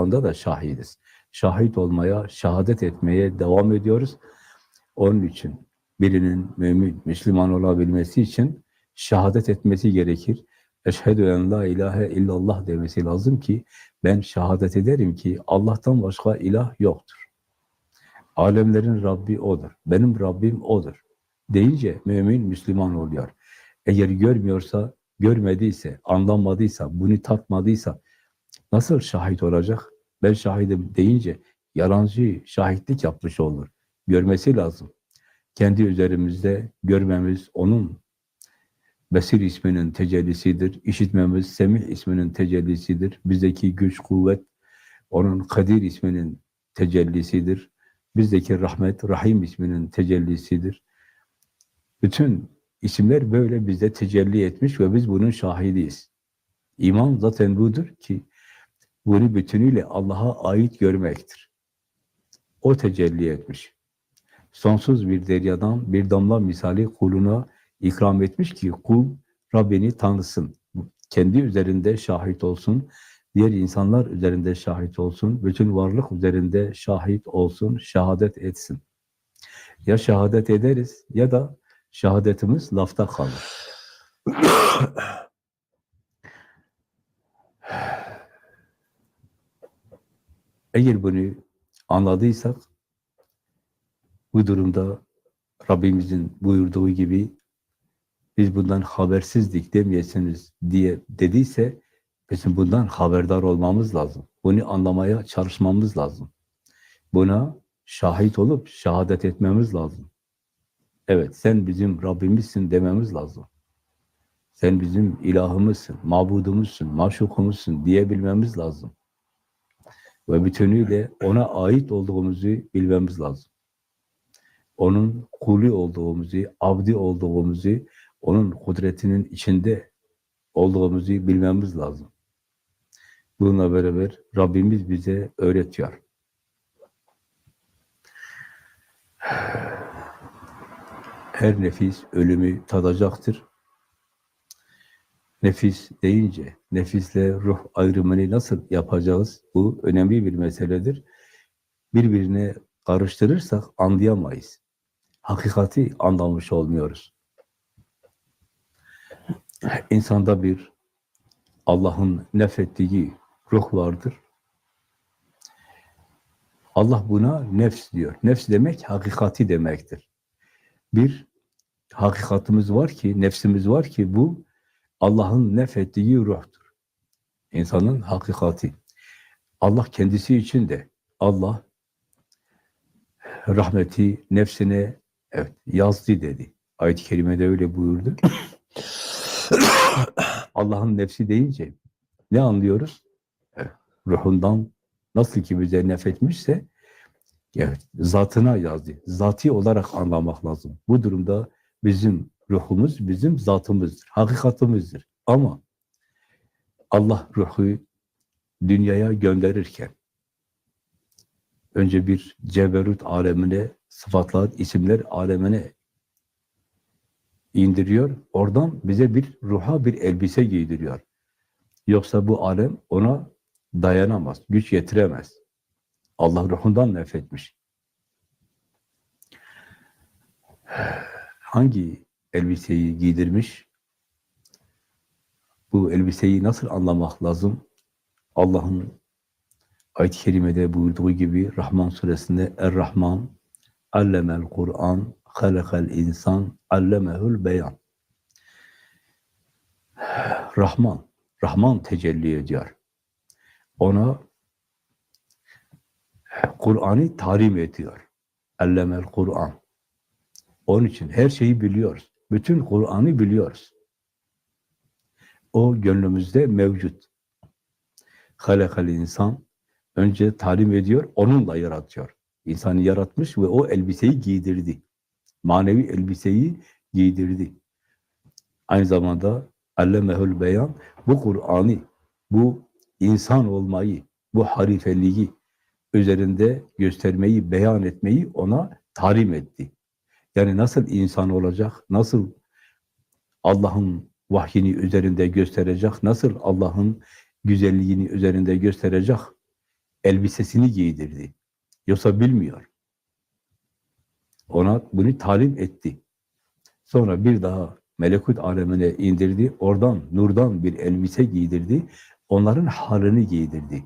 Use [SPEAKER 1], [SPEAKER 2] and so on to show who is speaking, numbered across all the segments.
[SPEAKER 1] anda da şahidiz. Şahit olmaya, şehadet etmeye devam ediyoruz. Onun için birinin mümin, Müslüman olabilmesi için şehadet etmesi gerekir. Eşhedü en la ilahe illallah demesi lazım ki ben şehadet ederim ki Allah'tan başka ilah yoktur. Alemlerin Rabbi O'dur. Benim Rabbim O'dur. Deyince mümin Müslüman oluyor. Eğer görmüyorsa, görmediyse, anlamadıysa, bunu tatmadıysa nasıl şahit olacak? Ben şahidim deyince yalancı şahitlik yapmış olur. Görmesi lazım. Kendi üzerimizde görmemiz onun Besir isminin tecellisidir. İşitmemiz Semih isminin tecellisidir. Bizdeki güç, kuvvet onun Kadir isminin tecellisidir. Bizdeki rahmet, Rahim isminin tecellisidir. Bütün isimler böyle bizde tecelli etmiş ve biz bunun şahidiyiz. İman zaten budur ki bunu bütünüyle Allah'a ait görmektir. O tecelli etmiş. Sonsuz bir deryadan bir damla misali kuluna ikram etmiş ki kul Rabbini tanısın. Kendi üzerinde şahit olsun. Diğer insanlar üzerinde şahit olsun. Bütün varlık üzerinde şahit olsun. Şehadet etsin. Ya şehadet ederiz ya da şehadetimiz lafta kalır. Eğer bunu anladıysak bu durumda Rabbimizin buyurduğu gibi biz bundan habersizdik demeyesiniz diye dediyse bizim bundan haberdar olmamız lazım. Bunu anlamaya çalışmamız lazım. Buna şahit olup şehadet etmemiz lazım. Evet sen bizim Rabbimizsin dememiz lazım. Sen bizim ilahımızsın, mabudumuzsun, maşukumuzsun diyebilmemiz lazım. Ve bütünüyle ona ait olduğumuzu bilmemiz lazım. Onun kulu olduğumuzu, abdi olduğumuzu, onun kudretinin içinde olduğumuzu bilmemiz lazım. Bununla beraber Rabbimiz bize öğretiyor. Her nefis ölümü tadacaktır. Nefis deyince, nefisle ruh ayrımını nasıl yapacağız? Bu önemli bir meseledir. Birbirine karıştırırsak anlayamayız. Hakikati anlamış olmuyoruz. İnsanda bir Allah'ın nefettiği ruh vardır. Allah buna nefs diyor. Nefs demek hakikati demektir. Bir hakikatimiz var ki, nefsimiz var ki bu Allah'ın nefettiği ruhtur. İnsanın hakikati. Allah kendisi için de Allah rahmeti nefsine evet yazdı dedi. Ayet-i kerimede öyle buyurdu. Allah'ın nefsi deyince ne anlıyoruz? Ruhundan nasıl ki bize nefretmişse evet, zatına yazdı. Zati olarak anlamak lazım. Bu durumda bizim ruhumuz bizim zatımızdır, hakikatimizdir. Ama Allah ruhu dünyaya gönderirken önce bir ceberut alemine, sıfatlar, isimler alemine indiriyor. Oradan bize bir ruha bir elbise giydiriyor. Yoksa bu alem ona dayanamaz, güç yetiremez. Allah ruhundan nefretmiş. Hangi elbiseyi giydirmiş? Bu elbiseyi nasıl anlamak lazım? Allah'ın ayet-i kerimede buyurduğu gibi Rahman suresinde Er-Rahman allemel Kur'an halakal insan allemehul beyan. Rahman, Rahman tecelli ediyor. Ona Kur'an'ı talim ediyor. Allemel Kur'an. Onun için her şeyi biliyoruz. Bütün Kur'an'ı biliyoruz. O gönlümüzde mevcut. Halakal insan önce talim ediyor, onunla yaratıyor. İnsanı yaratmış ve o elbiseyi giydirdi. Manevi elbiseyi giydirdi. Aynı zamanda allemehül beyan bu Kur'an'ı, bu insan olmayı, bu harifeliği üzerinde göstermeyi, beyan etmeyi ona talim etti. Yani nasıl insan olacak, nasıl Allah'ın vahyini üzerinde gösterecek, nasıl Allah'ın güzelliğini üzerinde gösterecek, elbisesini giydirdi. Yoksa bilmiyor. Ona bunu talim etti. Sonra bir daha melekut alemine indirdi. Oradan, nurdan bir elbise giydirdi. Onların halini giydirdi.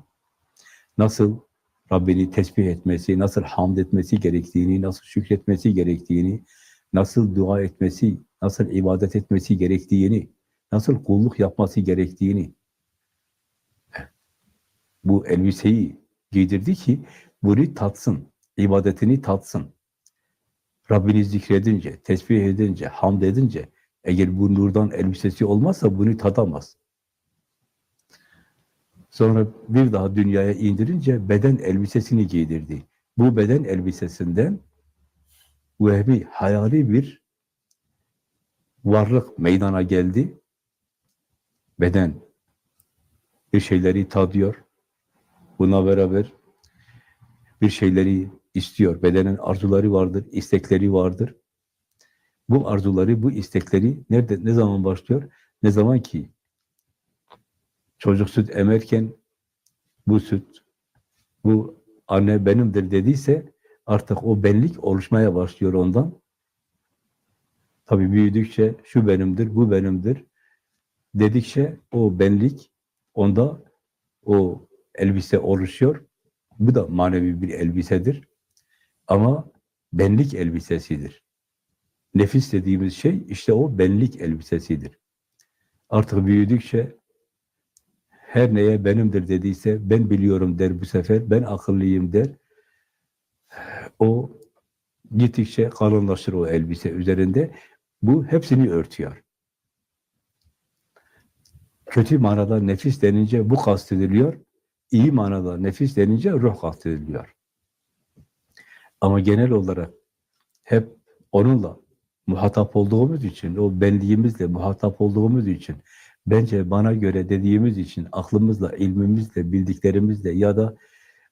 [SPEAKER 1] Nasıl Rabbini tesbih etmesi, nasıl hamd etmesi gerektiğini, nasıl şükretmesi gerektiğini, nasıl dua etmesi, nasıl ibadet etmesi gerektiğini, nasıl kulluk yapması gerektiğini bu elbiseyi giydirdi ki bunu tatsın, ibadetini tatsın. Rabbini zikredince, tesbih edince, hamd edince, eğer bu nurdan elbisesi olmazsa bunu tadamaz. Sonra bir daha dünyaya indirince beden elbisesini giydirdi. Bu beden elbisesinden vehbi, hayali bir varlık meydana geldi. Beden bir şeyleri tadıyor. Buna beraber bir şeyleri istiyor. Bedenin arzuları vardır, istekleri vardır. Bu arzuları, bu istekleri nerede, ne zaman başlıyor? Ne zaman ki çocuk süt emerken bu süt, bu anne benimdir dediyse artık o benlik oluşmaya başlıyor ondan. Tabii büyüdükçe şu benimdir, bu benimdir dedikçe o benlik onda o elbise oluşuyor. Bu da manevi bir elbisedir. Ama benlik elbisesidir. Nefis dediğimiz şey işte o benlik elbisesidir. Artık büyüdükçe her neye benimdir dediyse ben biliyorum der bu sefer, ben akıllıyım der. O gittikçe kalınlaşır o elbise üzerinde. Bu hepsini örtüyor. Kötü manada nefis denince bu kastediliyor. İyi manada nefis denince ruh kastediliyor. Ama genel olarak hep onunla muhatap olduğumuz için, o benliğimizle muhatap olduğumuz için, bence bana göre dediğimiz için, aklımızla, ilmimizle, bildiklerimizle ya da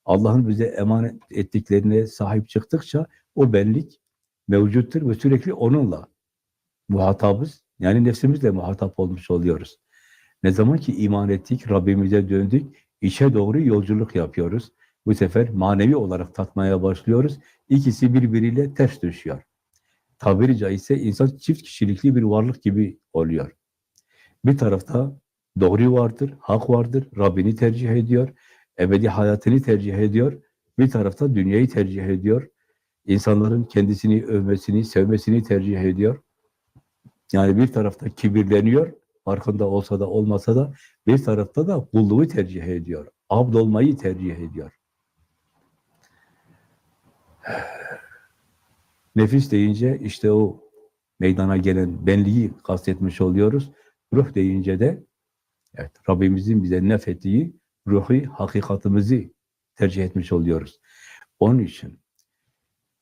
[SPEAKER 1] Allah'ın bize emanet ettiklerine sahip çıktıkça o benlik mevcuttur ve sürekli onunla muhatabız. Yani nefsimizle muhatap olmuş oluyoruz. Ne zaman ki iman ettik, Rabbimize döndük, içe doğru yolculuk yapıyoruz. Bu sefer manevi olarak tatmaya başlıyoruz. İkisi birbiriyle ters düşüyor. Tabiri caizse insan çift kişilikli bir varlık gibi oluyor. Bir tarafta doğru vardır, hak vardır, Rabbini tercih ediyor, ebedi hayatını tercih ediyor. Bir tarafta dünyayı tercih ediyor. İnsanların kendisini övmesini, sevmesini tercih ediyor. Yani bir tarafta kibirleniyor, farkında olsa da olmasa da bir tarafta da kulluğu tercih ediyor. Abd olmayı tercih ediyor. Nefis deyince işte o meydana gelen benliği kastetmiş oluyoruz. Ruh deyince de evet, Rabbimizin bize nefettiği ruhi hakikatimizi tercih etmiş oluyoruz. Onun için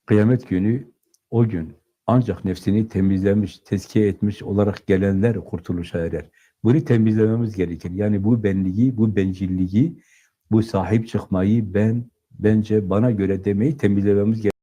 [SPEAKER 1] kıyamet günü o gün ancak nefsini temizlemiş, tezkiye etmiş olarak gelenler kurtuluşa erer. Bunu temizlememiz gerekir. Yani bu benliği, bu bencilliği, bu sahip çıkmayı ben, bence, bana göre demeyi temizlememiz gerekir.